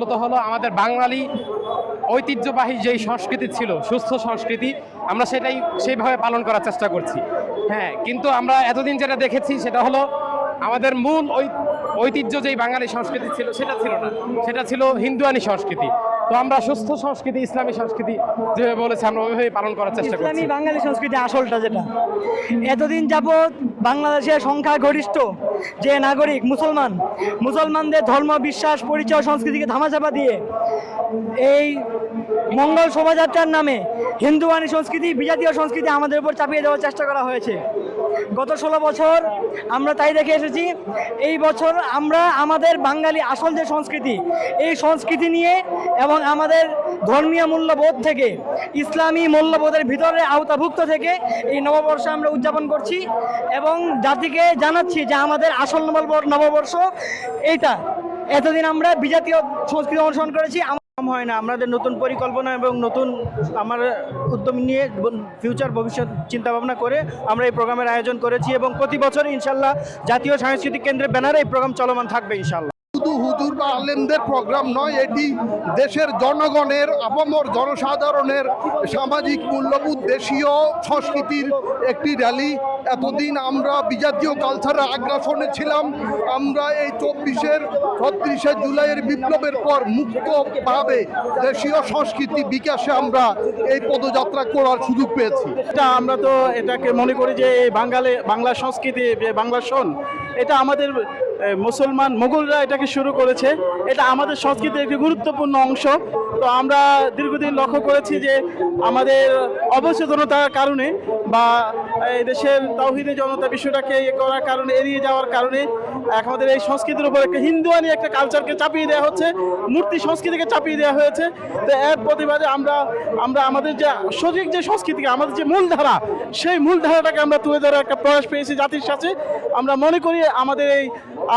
মূলত হলো আমাদের বাঙালি ঐতিহ্যবাহী যেই সংস্কৃতি ছিল, সুস্থ সংস্কৃতি, আমরা সেটাই সেইভাবে পালন করার চেষ্টা করছি। হ্যাঁ কিন্তু আমরা এতদিন যেটা দেখেছি সেটা হলো আমাদের মূল ঐ- ঐতিহ্য যেই বাঙালি সংস্কৃতি ছিল সেটা ছিল না। সেটা ছিল হিন্দুয়ানি সংস্কৃতি। তো আমরা সুস্থ সংস্কৃতি, ইসলামী সংস্কৃতি যেভাবে বলেছি, আমরা ওইভাবেই পালন করার চেষ্টা করছি। ইসলামী বাঙালি সংস্কৃতি আসলটা যেটা? এতদিন যাবৎ বাংলাদেশের সংখ্যা গরিষ্ঠ যে নাগরিক, মুসলমান। মুসলমানদের ধর্ম, বিশ্বাস, পরিচয়, সংস্কৃতিকে ধামাচাপা দিয়ে এই মঙ্গল শোভাযাত্রার নামে হিন্দুবাণী সংস্কৃতি, বিজাতীয় সংস্কৃতি আমাদের উপর চাপিয়ে দেওয়ার চেষ্টা করা হয়েছে। গত ষোলো বছর আমরা তাই দেখে এসেছি। এই বছর আমরা আমাদের বাঙালি আসল যে সংস্কৃতি, এই সংস্কৃতি নিয়ে এবং আমাদের ধর্মীয় মূল্যবোধ থেকে, ইসলামী মূল্যবোধের ভিতরে আওতাভুক্ত থেকে এই নববর্ষ আমরা উদযাপন করছি এবং জাতিকে জানাচ্ছি যে আমাদের আসল নববর- নববর্ষ এইটা। এতদিন আমরা বিজাতীয় সংস্কৃতি অনুসরণ করেছি হয় না। আমাদের নতুন পরিকল্পনা এবং নতুন আমার উদ্যম নিয়ে ফিউচার ভবিষ্যৎ চিন্তা ভাবনা করে আমরা এই প্রোগ্রামের আয়োজন করেছি এবং প্রতি বছর ইনশাল্লাহ জাতীয় সাংস্কৃতিক কেন্দ্রের ব্যানারে এই প্রোগ্রাম চলমান থাকবে ইনশাল্লাহ। বা আলেমদের প্রোগ্রাম নয়, এটি দেশের জনগণের, আপামর জনসাধারণের সামাজিক মূল্যবোধ, দেশীয় সংস্কৃতির একটি র্যালি এতদিন আমরা বিজাতীয় কালচারের আগ্রাসনে ছিলাম। আমরা এই চব্বিশের, ছত্রিশে জুলাইয়ের বিপ্লবের পর মুক্তভাবে দেশীয় সংস্কৃতি বিকাশে আমরা এই পদযাত্রা করার সুযোগ পেয়েছি। এটা আমরা তো এটাকে মনে করি যে এই বাঙালি, বাংলা সংস্কৃতি বাংলা শোন, এটা আমাদের মুসলমান মুঘলরা এটাকে শুরু করেছে। এটা আমাদের সংস্কৃতির একটি গুরুত্বপূর্ণ অংশ। তো আমরা দীর্ঘদিন লক্ষ্য করেছি যে আমাদের অবচেতনতার কারণে বা এই দেশের তাওহিদের জনতা বিষয়টাকে ইয়ে করার কারণে, এড়িয়ে যাওয়ার কারণে আমাদের এই সংস্কৃতির উপর একটা হিন্দুয়ানি একটা কালচারকে চাপিয়ে দেওয়া হচ্ছে, মূর্তি সংস্কৃতিকে চাপিয়ে দেওয়া হয়েছে। তো এর প্রতিবাদে আমরা আমরা আমাদের যে সঠিক যে সংস্কৃতিকে, আমাদের যে মূলধারা, সেই মূলধারাটাকে আমরা তুলে ধরার একটা প্রয়াস পেয়েছি জাতির সাথে। আমরা মনে করি আমাদের এই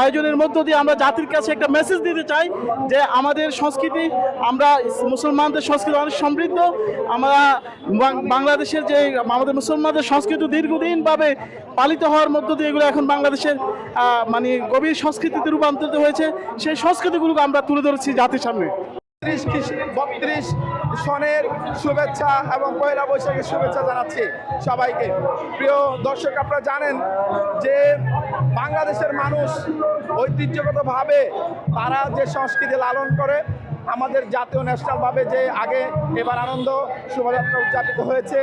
আয়োজনের মধ্য দিয়ে আমরা জাতির কাছে একটা মেসেজ দিতে চাই যে আমাদের সংস্কৃতি, আমরা মুসলমানদের সংস্কৃতি অনেক সমৃদ্ধ। আমরা বাংলাদেশের যে, আমাদের মুসলমানদের সংস্কৃতি দীর্ঘদিনভাবে পালিত হওয়ার মধ্য দিয়ে এগুলো এখন বাংলাদেশের মানে গভীর সংস্কৃতিতে রূপান্তরিত হয়েছে। সেই সংস্কৃতিগুলোকে আমরা তুলে ধরেছি জাতির সামনে। বত্রিশ বত্রিশ সনের শুভেচ্ছা এবং পয়লা বৈশাখের শুভেচ্ছা জানাচ্ছি সবাইকে। প্রিয় দর্শক, আপনারা জানেন যে বাংলাদেশের মানুষ ঐতিহ্যগতভাবে তারা যে সংস্কৃতি লালন করে আমাদের জাতীয় ন্যাশনালভাবে যে আগে এবার আনন্দ শোভাযাত্রা উদযাপিত হয়েছে,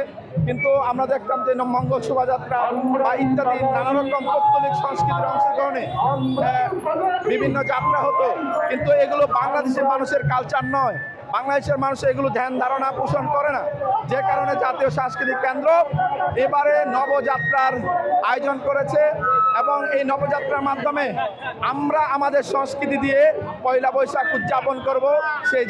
কিন্তু আমরা দেখতাম যে মঙ্গল শোভাযাত্রা বা ইত্যাদি নানা রকম পৌত্তলিক সংস্কৃতির অংশগ্রহণে বিভিন্ন যাত্রা হতো, কিন্তু এগুলো বাংলাদেশের মানুষের কালচার নয়। বাংলাদেশের মানুষ এগুলো ধ্যান, ধারণা, পোষণ করে না। যে কারণে জাতীয় সাংস্কৃতিক কেন্দ্র এবারে নবযাত্রার আয়োজন করেছে এবং এই নবযাত্রার মাধ্যমে আমরা আমাদের সংস্কৃতি দিয়ে পয়লা বৈশাখ উদযাপন করব সেই